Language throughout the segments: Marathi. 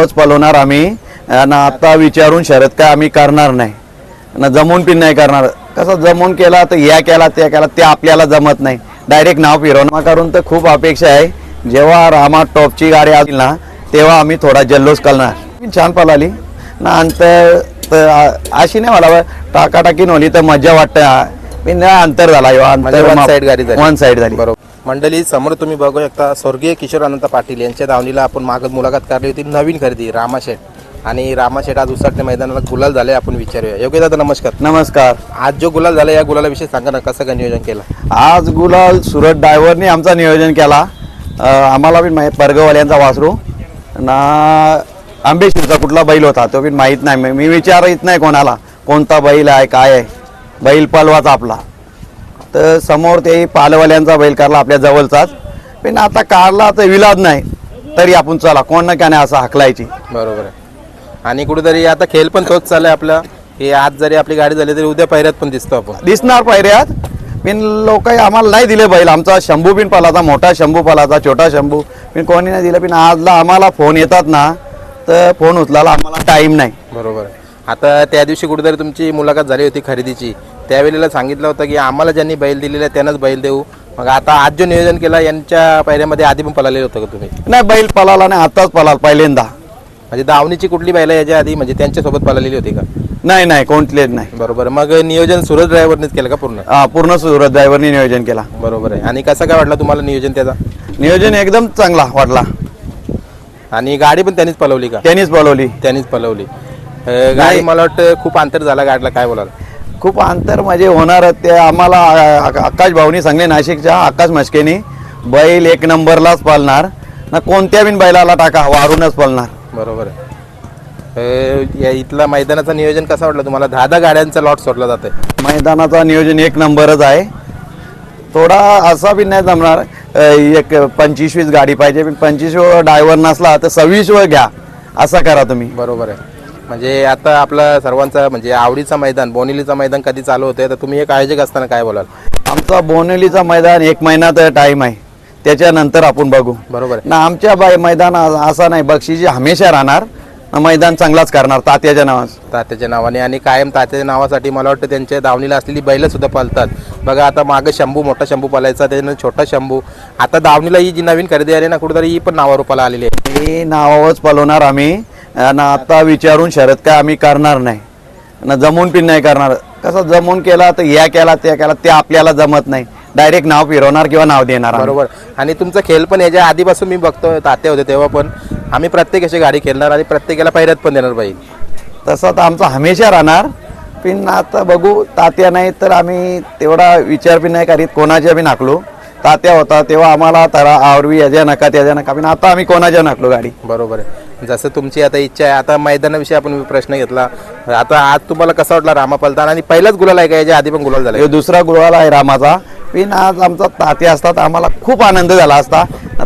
नावच पलवणार आम्ही. आणि आता विचारून शरद काय आम्ही करणार नाही. न जमून पिन नाही करणार. कसं जमून केला तर या केला त्या केला ते आपल्याला जमत नाही. डायरेक्ट नाव फिरवणं करून तर खूप अपेक्षा आहे. जेव्हा रामा टॉपची गाडी आली ना तेव्हा आम्ही थोडा जल्लोष करणार. छान पळाली. ना अंतर तर अशी नाही मला टाकाटाकी नवली तर मजा वाटतं. पण अंतर झाला. ह्यो म्हणजे वन साईड गाडी झाली. वन साईड झाली. बरोबर. मंडळी समोर तुम्ही बघू शकता स्वर्गीय किशोर अनंत पाटील यांच्या दावणीला आपण मागत मुलाखत काढली होती नवीन खरेदी रामाशेठ आणि रामाशेठ आज उसाटणे मैदानाला गुलाल झाले आपण विचारूया. योग्य दादा नमस्कार. नमस्कार. आज जो गुलाल झाला या गुलालाविषयी सांगा ना कसं काय नियोजन केलं? आज गुलाल सुरत ड्रायव्हरने आमचा नियोजन केला. आम्हाला पण माहीत परगवाल्यांचा वासरू. ना आंबेशिरचा कुठला बैल होता तो पण माहीत नाही. मी- मी विचारित नाही कोणाला कोणता बैल आहे काय आहे. बैल पलवाचा आपला. तर समोर ते पालवाल्यांचा बैल काढला आपल्या जवळचाच. पण आता काढला तर विलाद नाही. तरी आपण चला कोण ना काय नाही असं हाकलायची. बरोबर आहे. आणि कुठेतरी आता खेळ पण तोच चाललाय आपला. की आज जरी आपली गाडी झाली तरी उद्या पहिऱ्यात पण दिसतो आपण. दिसणार पायऱ्यात. पण लोक आम्हाला नाही दिले बैल. आमचा शंभू पिन पलाचा मोठा शंभू पलाचा छोटा शंभू. पण कोणी नाही दिलं. पण आजला आम्हाला फोन येतात ना तर फोन उचलायला आम्हाला टाईम नाही. बरोबर आहे. आता त्या दिवशी कुठेतरी तुमची मुलाखत झाली होती खरेदीची. त्यावेळेला सांगितलं होतं की आम्हाला ज्यांनी बैल दिलेला आहे त्यांनाच बैल देऊ. मग आता आज जो नियोजन केला यांच्या पायऱ्यामध्ये आधी पण पळालेलं होतं का तुम्ही? नाही बैल पलाला नाही आताच पलाल पहिल्यांदा. म्हणजे दावणीची कुठली बैल याच्या आधी? म्हणजे त्यांच्यासोबत पळालेली होती का? नाही नाही कोणतलेच नाही. बरोबर. मग नियोजन सुरज ड्रायव्हरनेच केलं का पूर्ण? हा, पूर्ण सुरत ड्रायव्हरनी नियोजन केला. बरोबर आहे. आणि कसं काय वाटलं तुम्हाला नियोजन त्याचा? नियोजन एकदम चांगला वाटला. आणि गाडी पण त्यांनीच पळवली का? त्यांनीच बोलवली त्यांनीच पळवली. अं, गाडी मला वाटतं खूप अंतर झाला गाडीला काय बोलाल? खूप अंतर म्हणजे होणार ते आम्हाला आकाश भाऊनी सांगले नाशिकच्या आकाश मस्केनी. बैल एक नंबरलाच पळणार ना कोणत्या बिन बैलाला टाका वारूनच पळणार बरोबर आहे. अं, या इथला मैदानाचं नियोजन कसं वाटलं तुम्हाला? दहा दहा गाड्यांचा लॉट सोडला जातोय. मैदानाचा नियोजन एक नंबरच आहे. थोडा असा बी नाही जमणार. अ, एक पंचवीस वीस गाडी पाहिजे. पण पंचवीस ड्रायव्हर नसला तर सव्वीस वर घ्या. असं करा तुम्ही. बरोबर आहे. म्हणजे आता आपला सर्वांचा म्हणजे आवडीचा मैदान बोनिलीचा मैदान कधी चालू होते तर तुम्ही एक आयोजक असताना काय बोलाल? आमचा बोनेलीचा मैदान एक महिन्यात टाईम आहे. त्याच्यानंतर आपण बघू. बरोबर आहे. ना आमच्या बाय मैदान असा नाही. बक्षिसी हमेशा राहणार. ना मैदान चांगलाच करणार. तात्याच्या नावास तात्याच्या नावाने. आणि कायम तात्याच्या नावासाठी मला वाटतं त्यांच्या दावणीला असलेली बैल सुद्धा पळतात. बघा आता मागे शंभू मोठा शंभू पळायचा. त्याच्यानं छोटा शंभू. आता दावणीला ही जी नवीन खरेदी आली ना कुठेतरी ही पण नावारूपाला आलेली आहे. हे नावावरच पलवणार आम्ही. आणि आता विचारून शरद काय आम्ही करणार नाही. ना जमून पिन नाही करणार. कसं जमून केला तर या केला त्या केला ते आपल्याला जमत नाही. डायरेक्ट नाव फिरवणार किंवा नाव देणार. बरोबर. आणि तुमचा खेळ पण याच्या आधीपासून मी बघतो तात्या होते तेव्हा पण. आम्ही प्रत्येक अशी गाडी खेळणार आणि प्रत्येकाला पैऱ्यात पण देणार बाई. तसं तर आमचा हमेशा राहणार. पण आता बघू तात्या नाही तर आम्ही तेवढा विचार बी नाही करीत. कोणाच्या बी नाकलो. तात्या होता तेव्हा आम्हाला तरा आवरवी याच्या नका त्याच्या नका पण आता आम्ही कोणाच्या नाकलो गाडी? बरोबर आहे. जसं तुमची आता इच्छा आहे आता मैदानाविषयी आपण प्रश्न घेतला. आता आज तुम्हाला कसा वाटला रामा पलताना? आणि पहिलाच गुलाल आहे का? याच्या आधी पण गुलाल झाला दुसरा गुरुवाला आहे रामाचा. पण आज आमचा तात्या असतात आम्हाला खूप आनंद झाला असता.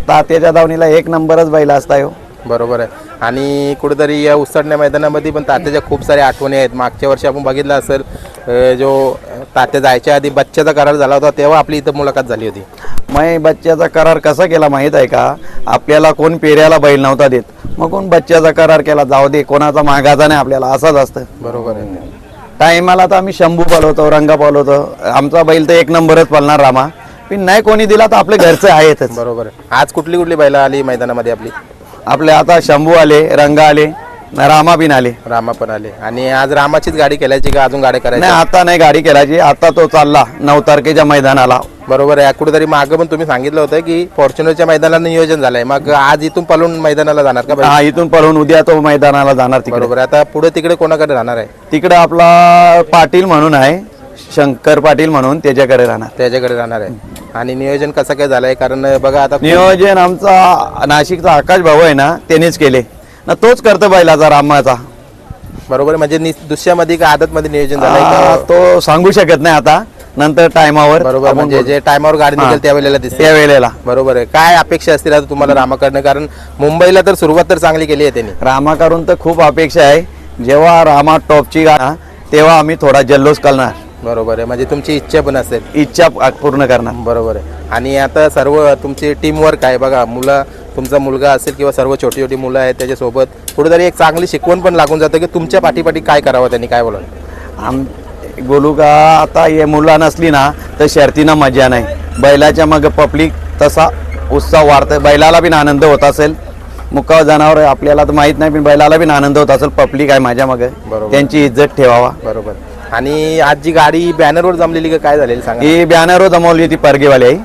तात्याच्या दावणीला एक नंबरच बैला असता हो बरोबर आहे. आणि कुठेतरी या उसडण्या मैदानामध्ये पण तात्याच्या खूप साऱ्या आठवणी आहेत. मागच्या वर्षी आपण बघितलं असेल जो तात्या जायच्या आधी बच्च्याचा करार झाला होता तेव्हा आपली इथं मुलाखत झाली होती. मै बच्च्याचा करार कसा केला माहीत आहे का? आपल्याला कोण पेऱ्याला बैल नव्हता देत. मग कोण बच्च्याचा करार केला? जाऊ दे कोणाचा मागाचा नाही आपल्याला असंच असतं. बरोबर आहे. टायमाला तर आम्ही शंभू पळवतो रंगा पळवतो आमचा बैल तर एक नंबरच पळणार रामा. पण नाही कोणी दिला तर आपले घरचे आहेतच. बरोबर आहे. आज कुठली कुठली बैला आली मैदानामध्ये आपली? आपले आता शंभू आले रंगा आले रामा बिन आले. रामा पण आले. आणि आज रामाचीच गाडी केल्याची का अजून गाड्या नाही करायच्या आता नाही गाडी केलाची आता तो चालला नऊ तारखेच्या मैदानाला. बरोबर आहे. कुठेतरी मागं पण तुम्ही सांगितलं होतं की फॉर्च्युनरच्या मैदानाला नियोजन झालंय. मग आज इथून पळून मैदानाला जाणार का? हा इथून पळून उद्या तो मैदानाला जाणार तिकडे. बरोबर आहे. आता पुढे तिकडे कोणाकडे राहणार आहे? तिकडे आपला पाटील म्हणून आहे. शंकर पाटील म्हणून त्याच्याकडे राहणार. त्याच्याकडे राहणार आहे. आणि नियोजन कसं काय झालंय? कारण बघा आता नियोजन आमचा नाशिकचा आकाश भाऊ आहे ना त्यांनीच केले. ना तोच करतो बैलाचा रामाचा. बरोबर आहे, म्हणजे दुसऱ्यामध्ये का आदतमध्ये नियोजन झालंय आ, का? तो सांगू शकत नाही आता. नंतर टायमावर बरोबर म्हणजे जे टायमावर गाडी निघेल त्यावेळेला दिसते त्या वेळेला बरोबर आहे. काय अपेक्षा असतील आता तुम्हाला रामाकडनं? कारण मुंबईला तर सुरुवात तर चांगली केली आहे त्यांनी. रामाकडून तर खूप अपेक्षा आहे. जेव्हा रामा टॉपची गा तेव्हा आम्ही थोडा जल्लोष करणार. बरोबर आहे. म्हणजे तुमची इच्छा पण असेल. इच्छा पूर्ण करणार. बरोबर आहे. आणि आता सर्व तुमची टीम वर्क आहे. बघा मुलं तुमचा मुलगा असेल किंवा सर्व छोटी छोटी मुलं आहेत त्याच्यासोबत कुठेतरी एक चांगली शिकवण पण लागून जातं की तुमच्या पाठीपाठी काय करावं त्यांनी? काय बोलावं आम बोलू का आता हे मुलं नसली ना तर शर्तीनं मजा नाही. बैलाच्या मग पब्लिक तसा उत्साह वाढतं बैलाला पण आनंद होत असेल. मुकाव जनावर आहे, आपल्याला तर माहीत नाही पण बैलाला पण आनंद होत असेल. पब्लिक आहे माझ्या मग. त्यांची इज्जत ठेवावा. बरोबर. आणि आज जी गाडी बॅनरवर जमलेली का काय झालेली सांगा? ही बॅनरवर जमवली होती परगेवाली आई.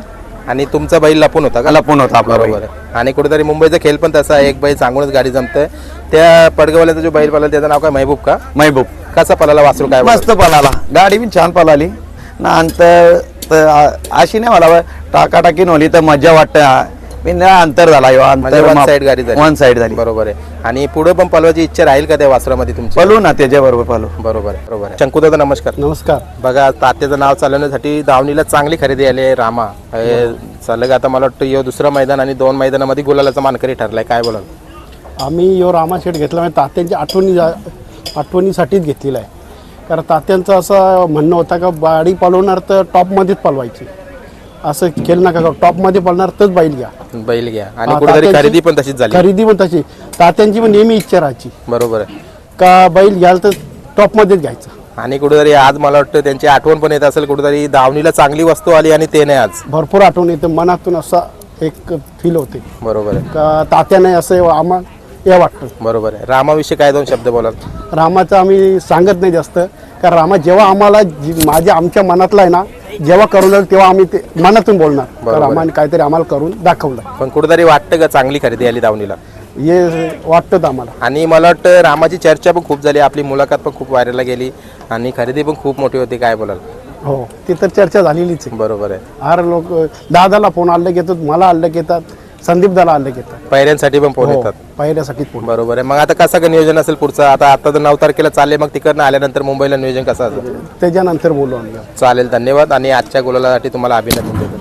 आणि तुमचा बैल लपून होता का? लपून होता आपला बैल. बरोबर आहे. आणि कुठेतरी मुंबईचा खेळ पण तसा आहे. एक बैल सांगूनच गाडी जमतंय. त्या पडगवाल्याचा जो बैल पळाला त्याचं नाव काय? महबूब का? महबूब. कसा पळाला वासरू? काय मस्त पळाला. गाडी पण छान पळाली. नंतर तर अशी नाही मला टाकाटाकी नवली तर मजा वाटतं. अंतर झाला ह्यो म्हणजे अंतर वन साईड गाडी झाली. वन साईड झाली. बरोबर आहे. आणि पुढे पण पळवायची इच्छा राहील का त्या वासरामध्ये तुमची? पळू ना त्याच्या बरोबर पळू बरोबर आहे बरोबर आहे. शंकुदादा नमस्कार. नमस्कार. बघा तात्याचं नाव चालवण्यासाठी दावणीला चांगली खरेदी आली आहे रामा. हे सलग आता मला वाटतं यो दुसरं मैदान आणि दोन मैदानामध्ये गुलालाचा मानकरी ठरलाय. काय बोलाल? आम्ही यो रामाशेठ घेतला म्हणजे तात्यांच्या आठवणी जा- आठवणीसाठीच घेतलेला आहे. कारण तात्यांचं असं म्हणणं होतं का गाडी पळवणार तर टॉपमध्येच पळवायची असं केलं नका का टॉपमध्ये पळणार तरच बैल घ्या. बैल घ्या. आणि हा, कुठेतरी तात्यांची- खरेदी पण तशीच झाली. खरेदी पण तशी. तात्यांची पण नेहमी इच्छा राहायची. बरोबर आहे. का बैल घ्याल तर टॉपमध्येच घ्यायचं. आणि कुठेतरी आज मला वाटतं त्यांची आठवण पण येत असेल कुठेतरी दावणीला चांगली वस्तू आली आणि ते नाही आज. भरपूर आठवण येते. मनातून असा एक फील होते. बरोबर आहे. का तात्याने असं आम्हा हे वाटतं. बरोबर आहे. रामाविषयी काय दोन शब्द बोलाल? रामाचं आम्ही सांगत नाही जास्त. कारण रामा जेव्हा आम्हाला जी- माझ्या आमच्या मनातला आहे ना जेव्हा करून जाईल तेव्हा आम्ही ते मनातून बोलणार. तर रामाने काहीतरी आम्हाला करून दाखवलं. पण कुठेतरी वाटतं का चांगली खरेदी आली दावणीला? हे वाटतं आम्हाला. आणि मला वाटतं रामाची चर्चा पण खूप झाली आपली मुलाखत पण खूप व्हायरला गेली आणि खरेदी पण खूप मोठी होती काय बोलाल? हो ती तर चर्चा झालेलीच आहे. बरोबर आहे. हर लोक दादाला फोन आले घेतात मला आले घेतात संदीप दाला आले घेतात पैऱ्यांसाठी पण फोन हो येतात. पहिल्यासाठीच फोन बरोबर आहे. मग आता कसं काय नियोजन असेल पुढचं? आता आता तर नऊ तारखेला चालले मग तिकडनं आल्यानंतर मुंबईला नियोजन कसं असेल त्याच्यानंतर बोलू आम्ही. चालेल धन्यवाद आणि आजच्या गुलालासाठी तुम्हाला अभिनंदन देतो.